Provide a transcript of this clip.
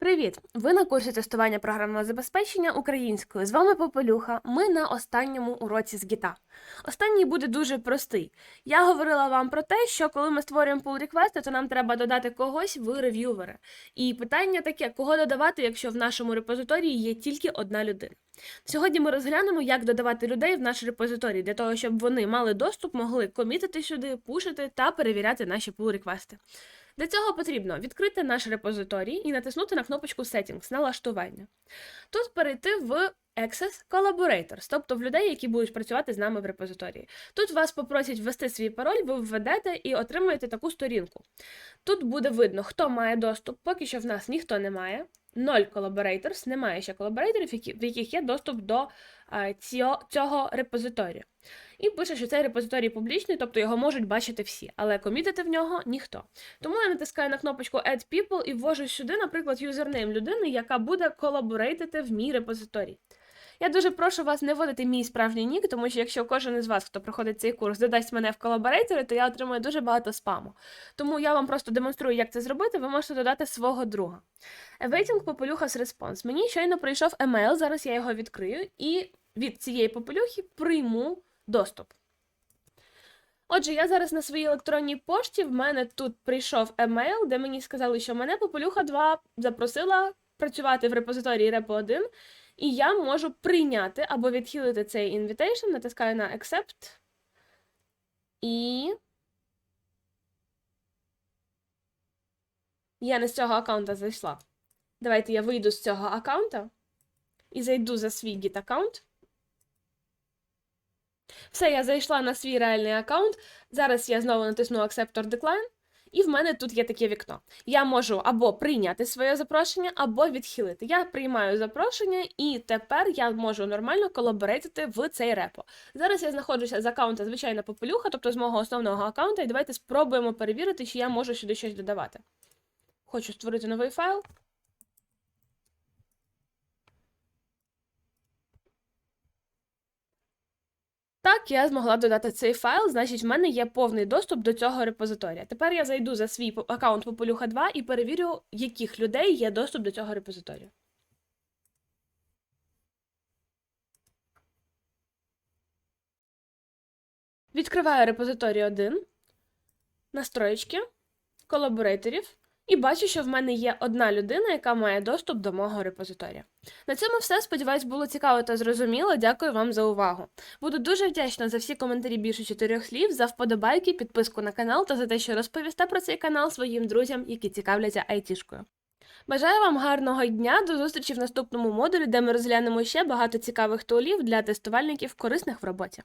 Привіт! Ви на курсі тестування програмного забезпечення українською. З вами Попелюха. Ми на останньому уроці з гіта. Останній буде дуже простий. Я говорила вам про те, що коли ми створюємо pull реквести, то нам треба додати когось в рев'ювери. І питання таке: кого додавати, якщо в нашому репозиторії є тільки одна людина. Сьогодні ми розглянемо, як додавати людей в наш репозиторій, для того, щоб вони мали доступ, могли комітити сюди, пушити та перевіряти наші pull реквести. Для цього потрібно відкрити наш репозиторій і натиснути на кнопочку Settings налаштування. Тут перейти в Access Collaborators, тобто в людей, які будуть працювати з нами в репозиторії. Тут вас попросять ввести свій пароль, ви введете і отримаєте таку сторінку. Тут буде видно, хто має доступ, поки що в нас ніхто не має. Ноль collaborators, немає ще колаборейторів, в яких є доступ до цього репозиторію. І пише, що цей репозиторій публічний, тобто його можуть бачити всі, але комітити в нього ніхто. Тому я натискаю на кнопочку Add People і ввожу сюди, наприклад, юзернейм людини, яка буде колаборейтити в мій репозиторій. Я дуже прошу вас не вводити мій справжній нік, тому що якщо кожен із вас, хто проходить цей курс, додасть мене в колаборейтори, то я отримую дуже багато спаму. Тому я вам просто демонструю, як це зробити. Ви можете додати свого друга. Awaiting Populuchas Response. Мені щойно прийшов емейл, зараз я його відкрию і від цієї попелюхи прийму доступ. Отже, я зараз на своїй електронній пошті. В мене тут прийшов емейл, де мені сказали, що мене Попелюха 2 запросила працювати в репозиторії Repo 1, і я можу прийняти або відхилити цей invitation, натискаю на Accept. І. Я не з цього аккаунта зайшла. Давайте я вийду з цього аккаунта і зайду за свій Git аккаунт. Все, я зайшла на свій реальний аккаунт. Зараз я знову натисну Accept or Decline, і в мене тут є таке вікно. Я можу або прийняти своє запрошення, або відхилити. Я приймаю запрошення, і тепер я можу нормально колаборейтити в цей репо. Зараз я знаходжуся з аккаунта звичайна попелюха, тобто з мого основного аккаунта, і давайте спробуємо перевірити, чи я можу сюди щось додавати. Хочу створити новий файл. Так, я змогла додати цей файл, значить, в мене є повний доступ до цього репозиторія. Тепер я зайду за свій аккаунт Попелюха 2 і перевірю, яких людей є доступ до цього репозиторію. Відкриваю репозиторій 1, настроєчки, колаборейторів, і бачу, що в мене є одна людина, яка має доступ до мого репозиторія. На цьому все. Сподіваюсь, було цікаво та зрозуміло. Дякую вам за увагу. Буду дуже вдячна за всі коментарі більше чотирьох слів, за вподобайки, підписку на канал та за те, що розповісте про цей канал своїм друзям, які цікавляться айтішкою. Бажаю вам гарного дня, до зустрічі в наступному модулі, де ми розглянемо ще багато цікавих тулів для тестувальників корисних в роботі.